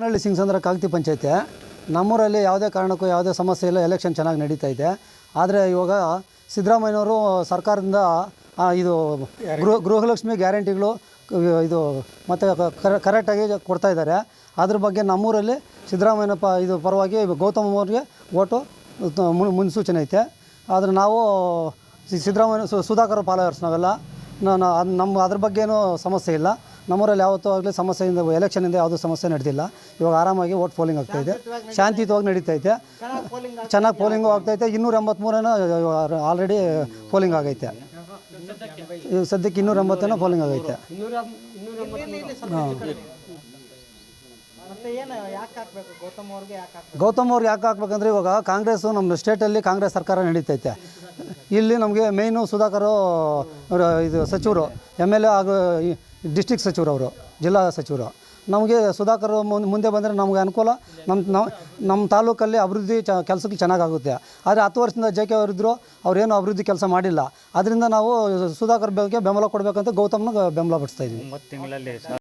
ನಳ್ಳಿ ಸಿಂಗ್ಸಂದ್ರ ಕಾಗತಿ ಪಂಚಾಯತಿ, ನಮ್ಮೂರಲ್ಲಿ ಯಾವುದೇ ಕಾರಣಕ್ಕೂ ಯಾವುದೇ ಸಮಸ್ಯೆ ಇಲ್ಲ ಎಲೆಕ್ಷನ್ ಚೆನ್ನಾಗಿ ನಡೀತಾ ಇದೆ. ಆದರೆ ಇವಾಗ ಸಿದ್ದರಾಮಯ್ಯನವರು ಸರ್ಕಾರದಿಂದ ಇದು ಗೃಹ, ಗೃಹಲಕ್ಷ್ಮಿ ಗ್ಯಾರಂಟಿಗಳು, ಇದು ಮತ್ತು ಕರೆಕ್ಟಾಗಿ ಕೊಡ್ತಾ ಇದ್ದಾರೆ. ಅದ್ರ ಬಗ್ಗೆ ನಮ್ಮೂರಲ್ಲಿ ಸಿದ್ದರಾಮಯ್ಯನ ಪ ಇದು ಪರವಾಗಿ ಗೌತಮ್ ಅವ್ರಿಗೆ ಓಟು ಮುನ್ಸೂಚನೆ ಐತೆ. ಆದರೆ ನಾವು ಸಿದ್ದರಾಮಯ್ಯ ಸುಧಾಕರ್ ಫಾಲೋವರ್ಸ್ ನಾವೆಲ್ಲ ನಾನು ನಮ್ಮ ಅದ್ರ ಬಗ್ಗೆ ಏನೂ ಸಮಸ್ಯೆ ಇಲ್ಲ. ನಮ್ಮೂರಲ್ಲಿ ಯಾವತ್ತೂ ಆಗಲಿ ಸಮಸ್ಯೆಯಿಂದ ಎಲೆಕ್ಷನಿಂದ ಯಾವುದೂ ಸಮಸ್ಯೆ ನಡೆದಿಲ್ಲ. ಇವಾಗ ಆರಾಮಾಗಿ ಓಟ್ ಪೋಲಿಂಗ್ ಆಗ್ತಾಯಿದೆ ಶಾಂತಿಯುತವಾಗಿ ನಡೀತೈತೆ ಚೆನ್ನಾಗಿ ಪೋಲಿಂಗು ಆಗ್ತೈತೆ ಇನ್ನೂರ ಎಂಬತ್ತ್ಮೂರನ ಆಲ್ರೆಡಿ ಪೋಲಿಂಗ್ ಆಗೈತೆ. ಈಗ ಸದ್ಯಕ್ಕೆ ಇನ್ನೂರ ಎಂಬತ್ತೇನೋ ಪೋಲಿಂಗ್ ಆಗೈತೆ. ಹಾಂ. ಅವ್ರಿಗೆ ಯಾಕೆ ಗೌತಮ್ ಅವ್ರಿಗೆ ಯಾಕೆ ಹಾಕ್ಬೇಕಂದ್ರೆ ಇವಾಗ ಕಾಂಗ್ರೆಸ್ ನಮ್ಮ ಸ್ಟೇಟಲ್ಲಿ ಕಾಂಗ್ರೆಸ್ ಸರ್ಕಾರ ನಡೀತೈತೆ. ಇಲ್ಲಿ ನಮಗೆ ಮೇಯ್ನು ಸುಧಾಕರ್ ಇದು ಸಚಿವರು ಎಂ ಎಲ್ ಎ ಹಾಗೂ ಡಿಸ್ಟಿಕ್ ಸಚಿವರವರು ಜಿಲ್ಲಾ ಸಚಿವರು. ನಮಗೆ ಸುಧಾಕರ್ ಮುಂದೆ ಬಂದರೆ ನಮಗೆ ಅನುಕೂಲ. ನಮ್ಮ ನಾವು ನಮ್ಮ ತಾಲೂಕಲ್ಲಿ ಅಭಿವೃದ್ಧಿ ಚ, ಕೆಲಸಕ್ಕೆ ಚೆನ್ನಾಗಾಗುತ್ತೆ. ಆದರೆ ಹತ್ತು ವರ್ಷದಿಂದ ಜೆ ಕೆ ಅವರಿದ್ದರು ಅವ್ರೇನು ಅಭಿವೃದ್ಧಿ ಕೆಲಸ ಮಾಡಿಲ್ಲ. ಅದರಿಂದ ನಾವು ಸುಧಾಕರ್ ಬಗ್ಗೆ ಬೆಂಬಲ ಕೊಡಬೇಕಂತ ಗೌತಮ್ನ ಬೆಂಬಲ ಪಡಿಸ್ತಾ ಇದ್ದೀವಿ